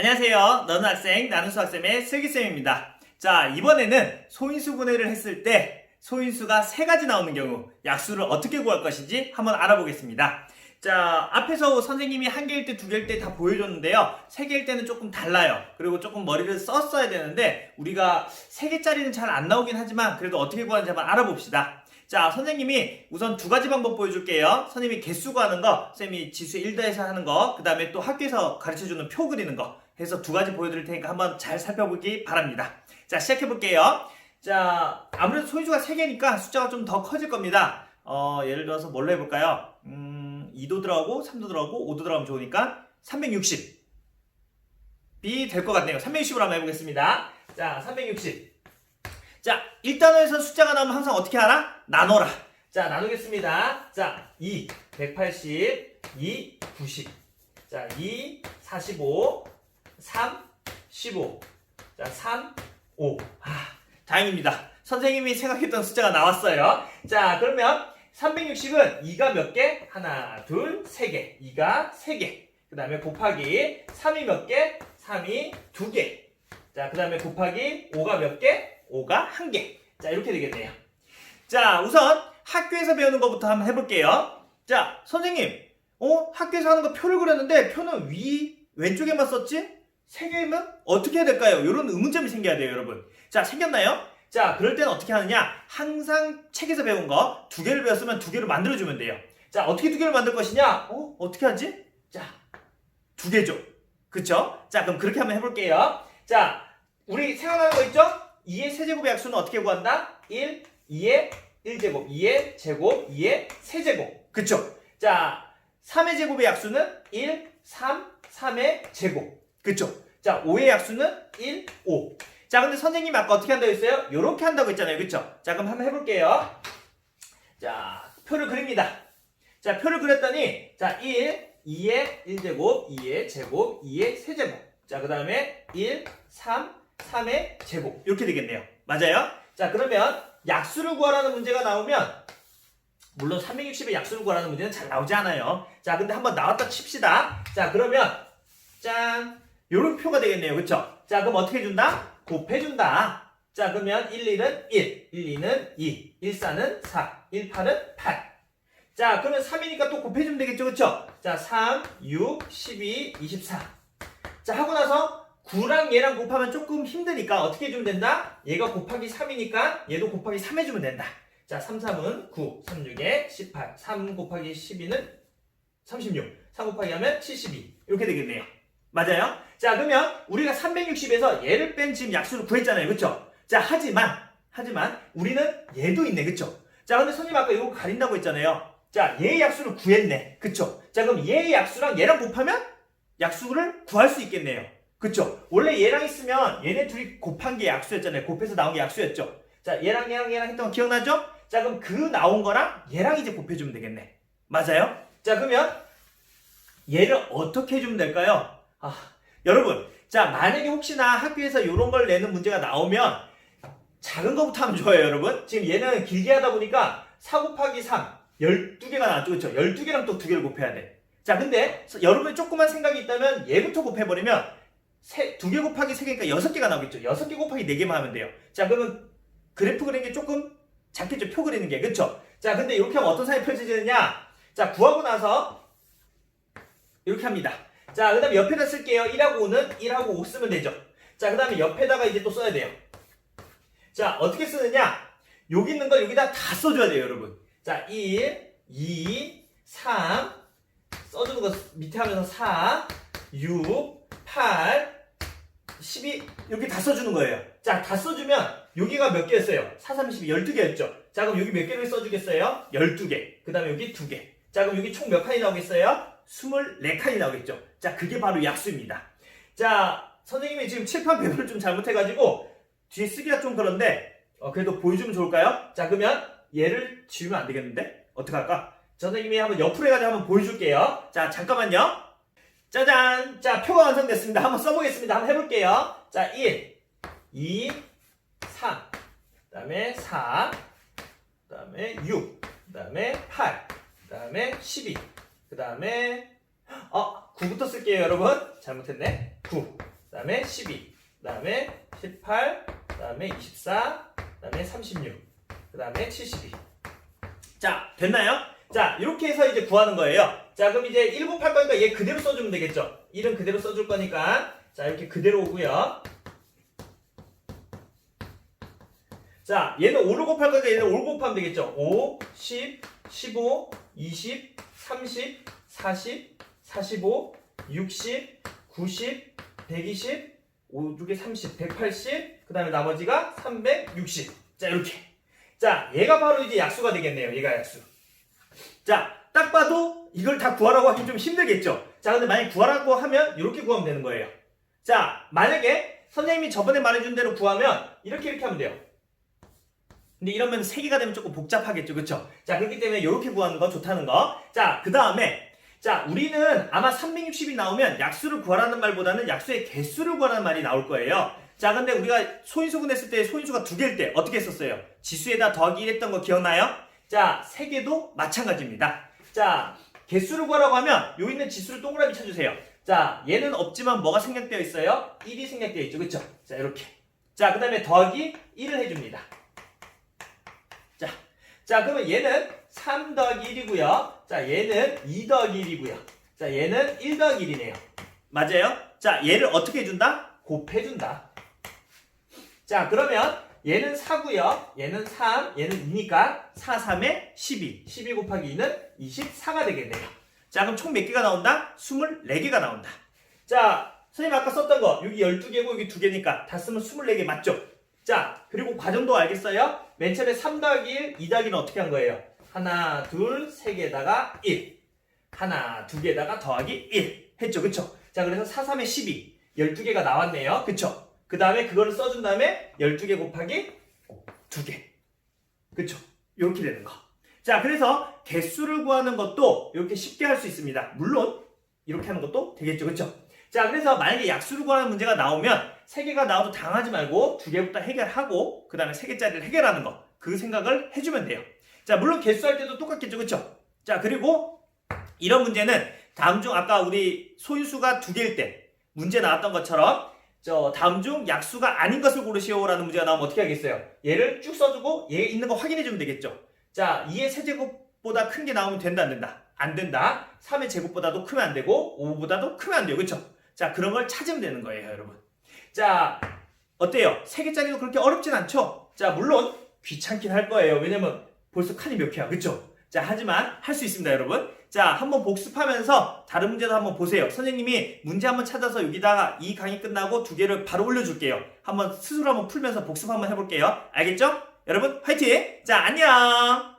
안녕하세요. 너는 학생, 나는 수학쌤의 슬기쌤입니다. 자, 이번에는 소인수 분해를 했을 때 소인수가 세 가지 나오는 경우 약수를 어떻게 구할 것인지 한번 알아보겠습니다. 자, 앞에서 선생님이 한 개일 때, 두 개일 때 다 보여줬는데요. 세 개일 때는 조금 달라요. 그리고 조금 머리를 썼어야 되는데, 우리가 세 개짜리는 잘 안 나오긴 하지만, 그래도 어떻게 구하는지 한번 알아봅시다. 자, 선생님이 우선 두 가지 방법 보여줄게요. 선생님이 개수 구하는 거, 쌤이 지수 1더해서 하는 거, 그 다음에 또 학교에서 가르쳐주는 표 그리는 거, 해서 두 가지 보여드릴 테니까 한번 잘 살펴보기 바랍니다. 자, 시작해볼게요. 자, 아무래도 소인수가 3개니까 숫자가 좀 더 커질 겁니다. 어, 예를 들어서 뭘로 해볼까요? 음, 2도 들어가고, 3도 들어가고, 5도 들어가면 좋으니까 360. 이될것 같네요. 360으로 한번 해보겠습니다. 자, 360. 자, 1단원에서 숫자가 나오면 항상 어떻게 하나? 나눠라. 자, 나누겠습니다. 자, 2, 180, 2, 90. 자, 2, 45, 3, 15. 자, 3, 5. 아, 다행입니다. 선생님이 생각했던 숫자가 나왔어요. 자, 그러면 360은 2가 몇 개? 하나, 둘, 세 개. 2가 세 개. 그 다음에 곱하기 3이 몇 개? 3이 두 개. 자, 그 다음에 곱하기 5가 몇 개? 5가 한 개. 자, 이렇게 되겠네요. 자, 우선 학교에서 배우는 것부터 한번 해볼게요. 자, 선생님, 어? 학교에서 하는 거 표를 그렸는데 표는 위, 왼쪽에만 썼지? 세 개면 어떻게 해야 될까요? 이런 의문점이 생겨야 돼요, 여러분. 자, 생겼나요? 자, 그럴 때는 어떻게 하느냐? 항상 책에서 배운 거 두 개를 배웠으면 두 개로 만들어주면 돼요. 자, 어떻게 두 개를 만들 것이냐? 어? 어떻게 하지? 자, 두 개죠. 그쵸? 자, 그럼 그렇게 한번 해볼게요. 자, 우리 생각나는 거 있죠? 2의 세제곱의 약수는 어떻게 구한다? 1, 2의 1제곱, 2의 제곱, 2의 세제곱. 그쵸? 자, 3의 제곱의 약수는 1, 3, 3의 제곱. 그쵸? 자, 5의 약수는 1, 5. 자, 근데 선생님이 아까 어떻게 한다고 했어요? 요렇게 한다고 했잖아요. 그쵸? 자, 그럼 한번 해볼게요. 자, 표를 그립니다. 자, 표를 그렸더니, 자, 1, 2의 1제곱, 2의 제곱, 2의 세제곱. 자, 그 다음에 1, 3, 3의 제곱. 이렇게 되겠네요. 맞아요? 자, 그러면 약수를 구하라는 문제가 나오면, 물론 360의 약수를 구하라는 문제는 잘 나오지 않아요. 자, 근데 한번 나왔다 칩시다. 자, 그러면, 짠. 요런 표가 되겠네요. 그쵸? 자, 그럼 어떻게 준다? 곱해준다. 자, 그러면 1, 1은 1, 1, 2는 2, 1, 4는 4, 1, 8은 8. 자, 그러면 3이니까 또 곱해주면 되겠죠? 그쵸? 자, 3, 6, 12, 24. 자, 하고 나서 9랑 얘랑 곱하면 조금 힘드니까 어떻게 해주면 된다? 얘가 곱하기 3이니까 얘도 곱하기 3 해주면 된다. 자, 3, 3은 9, 3, 6에 18, 3 곱하기 12는 36, 3 곱하기 하면 72. 이렇게 되겠네요. 맞아요? 자, 그러면 우리가 360에서 얘를 뺀 지금 약수를 구했잖아요. 그쵸? 자, 하지만, 하지만 우리는 얘도 있네. 그쵸? 자, 근데 선생님 아까 이거 가린다고 했잖아요. 자, 얘의 약수를 구했네. 그쵸? 자, 그럼 얘의 약수랑 얘랑 곱하면 약수를 구할 수 있겠네요. 그쵸? 원래 얘랑 있으면 얘네 둘이 곱한 게 약수였잖아요. 곱해서 나온 게 약수였죠? 자, 얘랑 얘랑 얘랑 했던 거 기억나죠? 자, 그럼 그 나온 거랑 얘랑 이제 곱해주면 되겠네. 맞아요? 자, 그러면 얘를 어떻게 해주면 될까요? 아, 여러분, 자, 만약에 혹시나 학교에서 이런 걸 내는 문제가 나오면 작은 거부터 하면 좋아요, 여러분. 지금 얘는 길게 하다 보니까 4 곱하기 3, 12개가 나왔죠, 그쵸? 12개랑 또 2개를 곱해야 돼. 자, 근데 여러분이 조그만 생각이 있다면 얘부터 곱해버리면 세, 2개 곱하기 3개니까 6개가 나오겠죠? 6개 곱하기 4개만 하면 돼요. 자, 그러면 그래프 그리는 게 조금 작겠죠? 표 그리는 게, 그쵸? 자, 근데 이렇게 하면 어떤 사람이 펼쳐지느냐? 자, 구하고 나서 이렇게 합니다. 자, 그 다음에 옆에다 쓸게요. 1하고 5는 1하고 5 쓰면 되죠. 자, 그 다음에 옆에다가 이제 또 써야 돼요. 자, 어떻게 쓰느냐? 여기 있는 걸 여기다 다 써줘야 돼요, 여러분. 자, 1, 2, 3, 써주는 거 밑에 하면서 4, 6, 8, 12, 이렇게 다 써주는 거예요. 자, 다 써주면 여기가 몇 개였어요? 4, 3, 12, 12개였죠? 자, 그럼 여기 몇 개를 써주겠어요? 12개. 그 다음에 여기 2개. 자, 그럼 여기 총 몇 칸이 나오겠어요? 24칸이 나오겠죠. 자, 그게 바로 약수입니다. 자, 선생님이 지금 칠판 배분을 좀 잘못해가지고 뒤에 쓰기가 좀 그런데 어, 그래도 보여주면 좋을까요? 자, 그러면 얘를 지우면 안 되겠는데? 어떡할까? 선생님이 한번 옆으로 해가지고 한번 보여줄게요. 자, 잠깐만요. 짜잔! 자, 표가 완성됐습니다. 한번 써보겠습니다. 한번 해볼게요. 자, 1, 2, 3, 그 다음에 4, 그 다음에 6, 그 다음에 8, 그 다음에 12, 그 다음에 어 9부터 쓸게요 여러분 잘못했네 9 다음에 12, 그 다음에 18, 그 다음에 24, 그 다음에 36, 그 다음에 72. 자, 됐나요? 자, 이렇게 해서 이제 구하는 거예요. 자, 그럼 이제 1 곱할 거니까 얘 그대로 써주면 되겠죠? 1은 그대로 써줄 거니까. 자, 이렇게 그대로 오고요. 자, 얘는 5를 곱할 거니까 얘는 5를 곱하면 되겠죠? 5, 10, 15, 20, 30, 40, 45, 60, 90, 120, 5, 6에 30, 180, 그 다음에 나머지가 360. 자, 이렇게. 자, 얘가 바로 이제 약수가 되겠네요. 얘가 약수. 자, 딱 봐도 이걸 다 구하라고 하긴 좀 힘들겠죠? 자, 근데 만약 구하라고 하면 이렇게 구하면 되는 거예요. 자, 만약에 선생님이 저번에 말해준 대로 구하면 이렇게 이렇게 하면 돼요. 근데 이러면 세 개가 되면 조금 복잡하겠죠, 그쵸? 자, 그렇기 때문에 이렇게 구하는 거 좋다는 거. 자, 그 다음에 자, 우리는 아마 360이 나오면 약수를 구하라는 말보다는 약수의 개수를 구하라는 말이 나올 거예요. 자, 근데 우리가 소인수 분했을 때 소인수가 두 개일 때 어떻게 했었어요? 지수에다 더하기 1 했던 거 기억나요? 자, 세 개도 마찬가지입니다. 자, 개수를 구하라고 하면 요 있는 지수를 동그라미 쳐주세요. 자, 얘는 없지만 뭐가 생략되어 있어요? 1이 생략되어 있죠, 그쵸? 자, 이렇게. 자, 그 다음에 더하기 1을 해줍니다. 자, 자, 그러면 얘는 3 더하기 1이고요. 자, 얘는 2 더하기 1이고요. 자, 얘는 1 더하기 1이네요. 맞아요? 자, 얘를 어떻게 해준다? 곱해준다. 자, 그러면 얘는 4고요. 얘는 3, 얘는 2니까 4, 3에 12. 12 곱하기 2는 24가 되겠네요. 자, 그럼 총 몇 개가 나온다? 24개가 나온다. 자, 선생님 아까 썼던 거 여기 12개고 여기 2개니까 다 쓰면 24개 맞죠? 자, 그리고 과정도 알겠어요? 맨 처음에 3 더하기 1, 2 더하기는 어떻게 한 거예요? 하나, 둘, 세 개다가 1. 하나, 두 개다가 더하기 1. 했죠, 그쵸? 자, 그래서 4, 3에 12. 12개가 나왔네요. 그쵸? 그 다음에 그거를 써준 다음에 12개 곱하기 2개. 그쵸? 이렇게 되는 거. 자, 그래서 개수를 구하는 것도 이렇게 쉽게 할 수 있습니다. 물론, 이렇게 하는 것도 되겠죠, 그쵸? 자, 그래서 만약에 약수를 구하는 문제가 나오면 3개가 나와도 당하지 말고 2개부터 해결하고 그 다음에 3개짜리를 해결하는 거. 그 생각을 해주면 돼요. 자, 물론 개수할 때도 똑같겠죠, 그쵸? 자, 그리고 이런 문제는 다음 중 아까 우리 소인수가 2개일 때 문제 나왔던 것처럼 저 다음 중 약수가 아닌 것을 고르시오라는 문제가 나오면 어떻게 하겠어요? 얘를 쭉 써주고 얘 있는 거 확인해 주면 되겠죠. 자, 2의 세제곱보다 큰 게 나오면 된다 안 된다? 안 된다. 3의 제곱보다도 크면 안 되고 5보다도 크면 안 돼요. 그렇죠? 자, 그런 걸 찾으면 되는 거예요, 여러분. 자, 어때요? 3개짜리도 그렇게 어렵진 않죠? 자, 물론 귀찮긴 할 거예요. 왜냐면 벌써 칸이 몇 개야. 그렇죠? 자, 하지만 할 수 있습니다, 여러분. 자, 한번 복습하면서 다른 문제도 한번 보세요. 선생님이 문제 한번 찾아서 여기다가 이 강의 끝나고 두 개를 바로 올려줄게요. 한번 스스로 한번 풀면서 복습 한번 해볼게요. 알겠죠? 여러분, 화이팅! 자, 안녕!